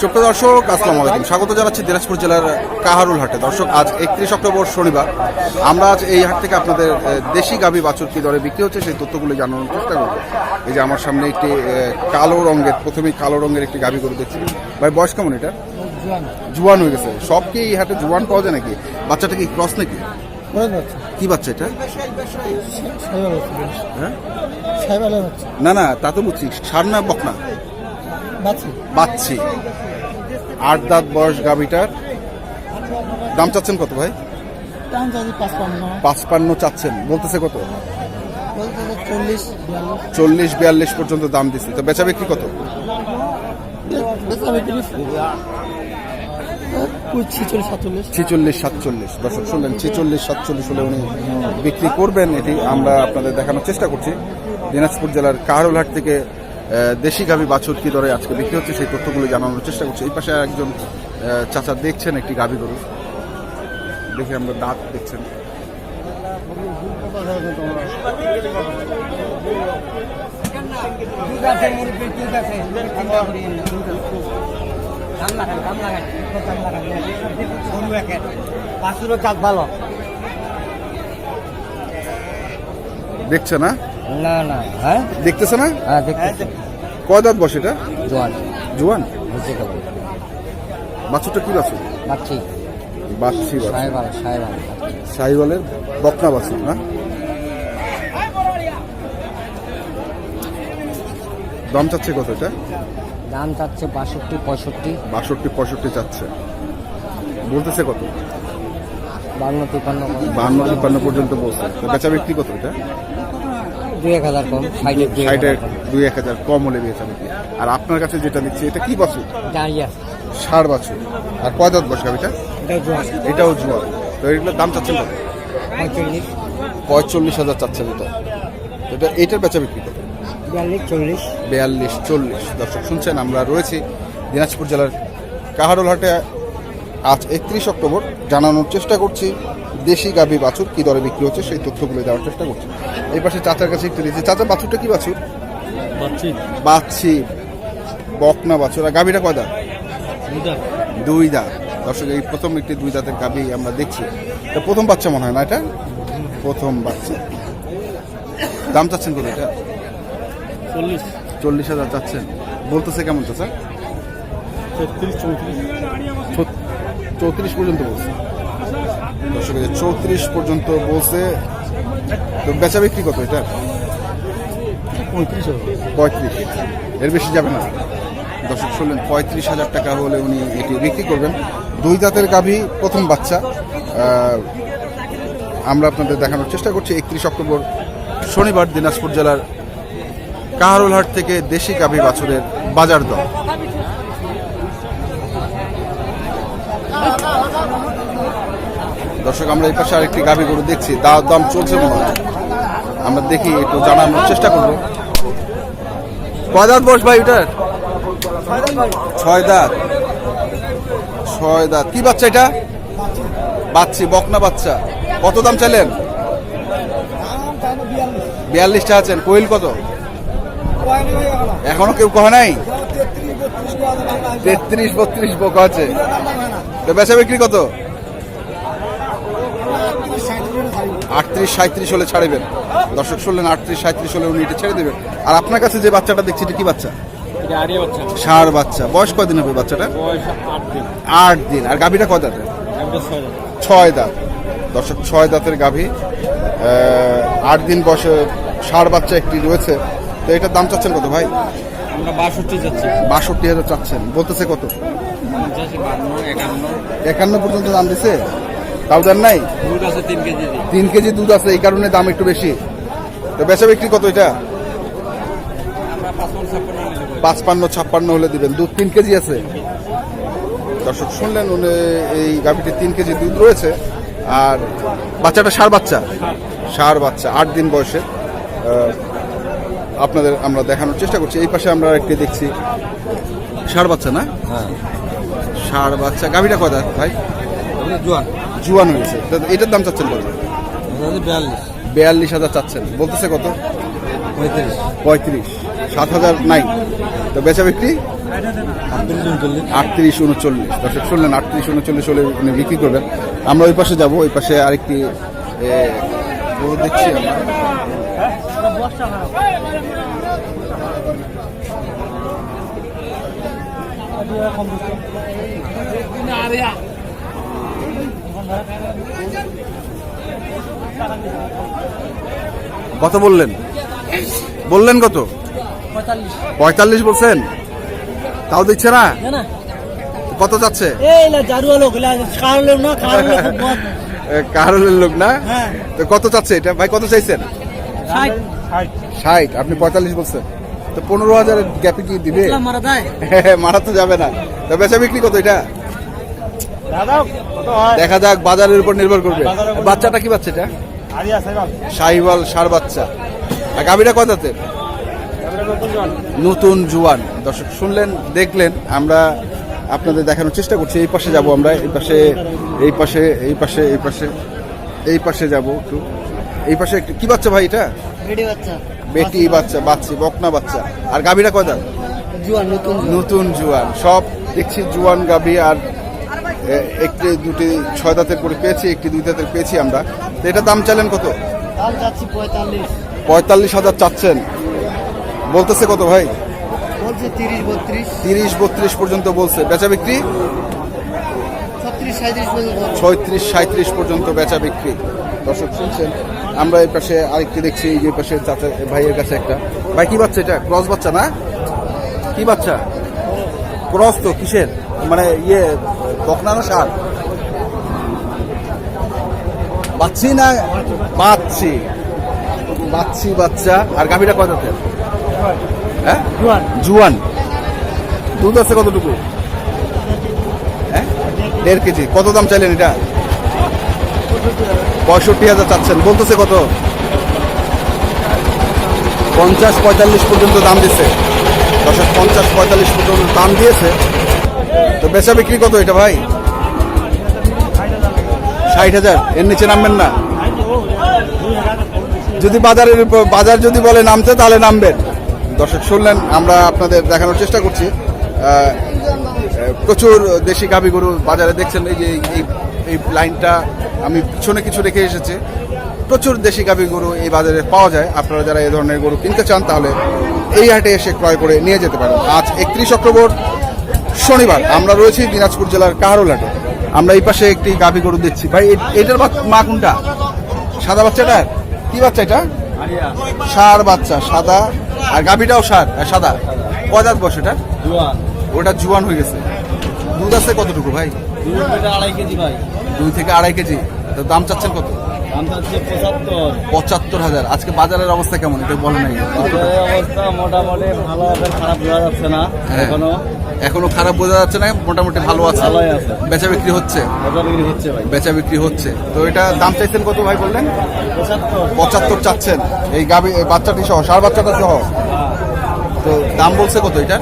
সুপ্রিয় দর্শক আসসালামু আলাইকুম। স্বাগত জানাচ্ছি দিনাজপুর জেলার কাহারুল হাটে। দর্শক আজ একত্রিশ অক্টোবর শনিবার। আমরা আজ এই হাট থেকে আপনাদের দেশি গাভী বাছুর কি দরে বিক্রি হচ্ছে সেই তথ্যগুলো জানানোর চেষ্টা করব। এই যে আমার সামনে একটি কালো রঙের প্রথমেই কালো রঙের একটি গাভী গরু দেখছি। ভাই বয়স কেমন এটা জুয়ান হয়ে গেছে। সব কি এই হাটে জুয়ান পাওয়া যায় নাকি? বাচ্চাটা কি ক্রস নাকি? কি বাচ্চা এটা? হ্যাঁ? না না তা তো বুঝছি। সার না বকনা? বাচ্ছি আট দাঁত বয়স গাভিটার। দাম চাচ্ছেন কত ভাই? পাঁচপান্ন। চাচ্ছেন। বলতেছে কত? চল্লিশ বিয়াল্লিশ। পর্যন্ত দাম দিচ্ছে। তো বেচা বিক্রি কত? ছিচল্লিশ সাতচল্লিশ। দর্শক শুনলেন ছিচল্লিশ সাতচল্লিশ হলে উনি বিক্রি করবেন। এটি আমরা আপনাদের দেখানোর চেষ্টা করছি। দিনাজপুর জেলার কাহারুলহাট থেকে দেশি গাভী বাছুর কি দরে আজকে বিক্রি হচ্ছে সেই তথ্যগুলো জানানোর চেষ্টা করছি। এই পাশে একজন চাচা দেখছেন একটি গাভী গরু। দেখে আমরা দাঁত দেখছেন। ভালো দেখছে না? না না হ্যাঁ? দেখতেছে না? হ্যাঁ দেখতে কয় দাঁত বসে এটা? জোয়ান। জুয়ান? বুঝতে পারব বাছুরটা কি বাছুর? বাচ্ছি বাছুর। সাহেবাল সাহেবাল। সাইওয়ালের বকনা বাছুর না? দাম চাচ্ছে কত এটা? দাম চাচ্ছে বাষট্টি পঁয়ষট্টি। বাষট্টি পঁয়ষট্টি চাচ্ছে। বলতেছে কত? বান্ন তিপ্পান্ন বান্ন তিপ্পান্ন পর্যন্ত বলছে। বেচা বিক্রি কত এটা? দুই এক হাজার কম সাইডে দুই এক হাজার কম। হলে আর আপনার কাছে যেটা দিচ্ছি এটা কি বাছুর? ষাট বাছুর। আর কয় দাঁত বসে এটা? এটাও জুয়ার। তো এগুলোর দাম চাচ্ছেন কত? পঁয়তাল্লিশ। পঁয়তাল্লিশ হাজার চাচ্ছেন এটা। এটা এটার বেচা বিক্রি কত? চল্লিশ। বিয়াল্লিশ চল্লিশ। দর্শক শুনছেন আমরা রয়েছি দিনাজপুর জেলার কাহারোল হাটে। আজ একত্রিশ অক্টোবর জানানোর চেষ্টা করছি। দেশি গাভী বাছুর কি দরে বিক্রি হচ্ছে সেই তথ্যগুলো দেওয়ার চেষ্টা করছি। এই পাশে চাচার কাছে একটু দিয়েছি চাচা বাছুরটা কি বাছুর? বাচ্ছি বকনা বাছুর। আর গাভীটা কয় দাঁত? দুই দাঁত। দর্শক এই প্রথম একটি দুই দাঁতের গাভী আমরা দেখছি। এটা প্রথম বাচ্চা মনে হয় না এটা? প্রথম বাচ্চা। দাম চাচ্ছেন কত এটা? চল্লিশ। চল্লিশ হাজার চাচ্ছেন। বলতেছে কেমন চাচা? তেত্রিশ চৌত্রিশ। চৌত্রিশ পর্যন্ত বলছে। দর্শক চৌত্রিশ পর্যন্ত বলছে। তো বেচা বিক্রি কত এটা? পঁয়ত্রিশ পঁয়ত্রিশ। এর বেশি যাবে না। দর্শক শুনলেন পঁয়ত্রিশ হাজার টাকা হলে উনি এটি বিক্রি করবেন। দুই দাঁতের গাভী প্রথম বাচ্চা। আমরা আপনাদের দেখানোর চেষ্টা করছি। একত্রিশ অক্টোবর শনিবার দিনাজপুর জেলার কাহারুলহাট থেকে দেশি গাভী বাছুরের বাজার দর। দর্শক, আমরা এই পাশে আরেকটি গাভী গরু দেখছি। দাম দাম চলছে মনে হয়। আমরা দেখি, একটু জানানোর চেষ্টা করব। কয় দাঁত বস ভাই এটার? ছয় দাঁত ছয় দাঁত কি বাচ্চা এটা? বাচ্চি, বকনা বাচ্চা। কত দাম চাইলেন? বিয়াল্লিশটা আছেন। কোয়েল কত? এখনও কেউ কহে নাই? তেত্রিশ, বত্রিশ বোকা আছে। বেচা বিক্রি কত? আটত্রিশ সাঁত্রিশ হলে ছাড়বেন। দর্শক শুনলেন আটত্রিশ সাঁত্রিশ হলে উনি এটা ছেড়ে দেবেন। আর আপনার কাছে যে বাচ্চাটা দেখছি এটা কি বাচ্চা? ষাঁড় বাচ্চা। বয়স কদিন হবে বাচ্চাটা? আট দিন। আর গাভীটা কয় দাঁতের ছয় দাঁত। দর্শক ছয় দাঁতের গাভী। আট দিন বয়সে ষাঁড় বাচ্চা একটি রয়েছে। তো এটার দাম চাচ্ছেন কত ভাই? আমরা বাষট্টি বাষট্টি হাজার চাচ্ছেন। বলতেছে কত? একান্ন। একান্ন পর্যন্ত দাম দিছে? তাও দেন নাই? দুধ আছে তিন কেজি তিন কেজি দুধ আছে এই কারণে দাম একটু বেশি। তো বেচা বিক্রি কত এটা? পাঁচপান্ন ছাপ্পান্ন হলে দিবেন। দুধ তিন কেজি আছে। দর্শক শুনলেন উনি এই গাভীটির তিন কেজি দুধ রয়েছে। আর বাচ্চাটা সার বাচ্চা? সার বাচ্চা আট দিন বয়সে। আপনাদের আমরা দেখানোর চেষ্টা করছি। এই পাশে আমরা একটি দেখছি। সার বাচ্চা না? হ্যাঁ। সার বাচ্চা। গাভীটা কয় দাঁত ভাই? জোয়ান জুয়ান হয়েছে। এটার দাম চাচ্ছেন কত? বিয়াল্লিশ। বিয়াল্লিশ হাজার চাচ্ছেন। বলতেছে কত? পঁয়ত্রিশ। পঁয়ত্রিশ। সাত হাজার নাই। তো বেচা বিক্রি? আটত্রিশ উনচল্লিশ। দর্শক শুনলেন আটত্রিশ উনচল্লিশ হলে উনি বিক্রি করবেন। আমরা ওই পাশে যাব ওই পাশে আরেকটি দেখছি আমরা। কত বললেন? বললেন কত? পঁয়তাল্লিশ বলছেন? তাও দিচ্ছে না? কত যাচ্ছে? লোক না হ্যাঁ। তো কত চাচ্ছে এটা? ভাই কত চাইছেন? ষাট। আপনি পঁয়তাল্লিশ বলছেন। তো পনেরো হাজারের গ্যাপে কি দিবে? মারা মারা তো যাবে না। তো বেচা বিক্রি কত এটা? দেখা যাক বাজারের উপর নির্ভর করবে। বাচ্চাটা কি বাচ্চা এটা? আরিয়া সাইবাল। শাহিওয়াল সার বাচ্চা। আর গাভীটা কতাতে নতুন জুয়ান। দর্শক শুনলেন দেখলেন আমরা আপনাদের দেখানোর চেষ্টা করছি। এই পাশে যাব আমরা এই পাশে এই পাশে এই পাশে এই পাশে এই পাশে যাব একটু। এই পাশে একটু কি বাচ্চা ভাই এটা? বেটি বাচ্চা। বাচ্চি বকনা বাচ্চা। আর গাভীরা জুয়ান নতুন নতুন জুয়ান। সব দেখছি জুয়ান গাভী আর একটি দুটি ছয় দাঁতের করে পেয়েছি একটি দুই দাঁতের পেয়েছি আমরা। তো এটা দাম চাইলেন কত? পঁয়তাল্লিশ। হাজার চাচ্ছেন। বলতেছে কত ভাই? তিরিশ বত্রিশ। তিরিশ বত্রিশ পর্যন্ত বলছে। বেচা বিক্রি? ছয়ত্রিশ সাঁত্রিশ পর্যন্ত বেচা বিক্রি। দর্শক শুনছেন আমরা এই পাশে আরেকটি দেখছি এই যে পাশে চাচা ভাইয়ের কাছে একটা। ভাই কি বাচ্চা এটা? ক্রস বাচ্চা না? কি বাচ্চা? ক্রস তো কিসের? মানে ইয়ে বকনা না সার? বাচ্চি না বাচ্চি? বাচ্চি বাচ্চা। আর গাভীটা কত হ্যাঁ? জুয়ান। জুয়ান। দুধ আছে কতটুকু? হ্যাঁ? দেড় কেজি। কত দাম চাইলেন এটা? পঁয়ষট্টি হাজার চাচ্ছেন। বলতেছে কত? পঞ্চাশ পঁয়তাল্লিশ পর্যন্ত দাম দিচ্ছে। দশের পঞ্চাশ পঁয়তাল্লিশ পর্যন্ত দাম দিয়েছে। তো বেচা বিক্রি কত এটা ভাই? ষাট হাজার। এর নিচে নামবেন না। যদি বাজারের বাজার যদি বলে নামতে, তাহলে নামবেন। দর্শক শুনলেন, আমরা আপনাদের দেখানোর চেষ্টা করছি। প্রচুর দেশি গাভী গরু বাজারে দেখছেন, এই যে এই লাইনটা আমি পিছনে কিছু রেখে এসেছি। প্রচুর দেশি গাভী গরু এই বাজারে পাওয়া যায়। আপনারা যারা এই ধরনের গরু কিনতে চান, তাহলে এই হাটে এসে ক্রয় করে নিয়ে যেতে পারেন। আজ একত্রিশ অক্টোবর শনিবার। আমরা রয়েছি দিনাজপুর জেলার কাহারোল হাটে আমরা এই পাশে একটি গাভী গরু দেখছি। ভাই এটার মা কোনটা? সাদা বাচ্চাটার কি বাচ্চা এটা? সার বাচ্চা সাদা। আর গাভীটাও সার আর সাদা। কয় দাঁত বসে এটা ওটা জুয়ান হয়ে গেছে। দুধ আছে কতটুকু ভাই? দুই আড়াই কেজি দুই থেকে আড়াই কেজি। তো দাম চাচ্ছেন কত? পঁচাত্তর। হাজার। আজকে বাজারের অবস্থা কেমন? এটা বলে নাই। অবস্থা মোটামুটি ভালো খারাপ বোঝা যাচ্ছে না হ্যাঁ। এখনও। এখনও খারাপ বোঝা যাচ্ছে না মোটামুটি ভালো আছে। বেচা বিক্রি হচ্ছে? বেচা বিক্রি হচ্ছে তো এটা দাম চাইছেন কত ভাই বললেন? পঁচাত্তর। চাচ্ছেন। এই গাবি বাচ্চাটি সহ সার বাচ্চাটা সহ? তো দাম বলছে কত এটা?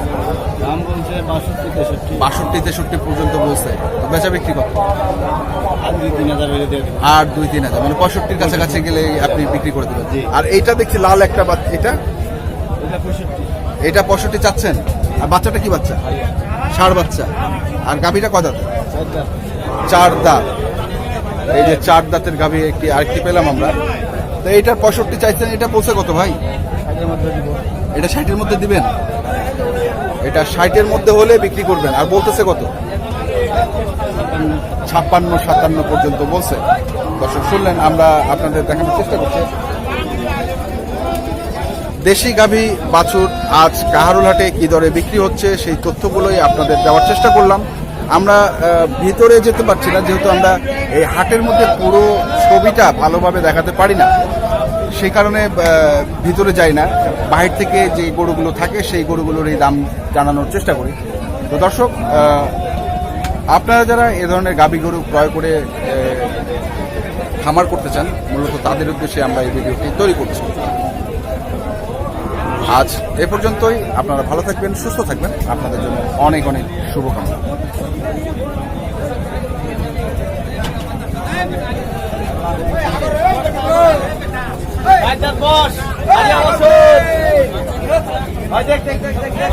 বাষট্টি তেষট্টি। পর্যন্ত বলছে। তো বেচা বিক্রি কত? আর দুই তিন হাজার মানে পঁয়ষট্টির কাছাকাছি গেলে আপনি বিক্রি করে দেবেন। আর এইটা দেখছি লাল একটা এটা? এটা পঁয়ষট্টি। চাচ্ছেন? আর বাচ্চাটা কি বাচ্চা? ষাড় বাচ্চা। আর গাভীটা কত চারটা চার দাঁত। এই যে চার দাঁতের গাভী একটি আরেকটি পেলাম আমরা। তো এইটার পঁয়ষট্টি চাইছেন এটা বলছে কত ভাই? এটা ষাটের মধ্যে দিবেন? এটা ষাটের মধ্যে হলে বিক্রি করবেন। আর বলতেছে কত? ছাপ্পান্ন, সাতান্ন পর্যন্ত বলছে। দর্শক, শুনলেন, আমরা আপনাদের দেখানোর চেষ্টা করছি। দেশি গাভী, বাছুর, আজ কাহারুল হাটে কি দরে বিক্রি হচ্ছে সেই তথ্যগুলোই আপনাদের দেওয়ার চেষ্টা করলাম। আমরা ভিতরে যেতে পারছি না, যেহেতু আমরা এই হাটের মধ্যে পুরো ছবিটা ভালোভাবে দেখাতে পারি না। সেই কারণে ভিতরে যাই না। বাহির থেকে যে গরুগুলো থাকে, সেই গরুগুলোর এই দাম জানানোর চেষ্টা করি। তো দর্শক আপনারা যারা এ ধরনের গাবি গরু ক্রয় করে খামার করতে চান, মূলত তাদের উদ্দেশ্যে আমরা এই ভিডিওটি তৈরি করছি। আজ এ পর্যন্তই। আপনারা ভালো থাকবেন, সুস্থ থাকবেন। আপনাদের জন্য অনেক অনেক শুভকামনা। বস আরিয়া বস দেখ দেখ দেখ দেখ দেখ।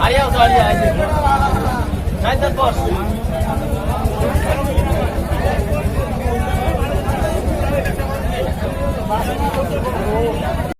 আরিয়া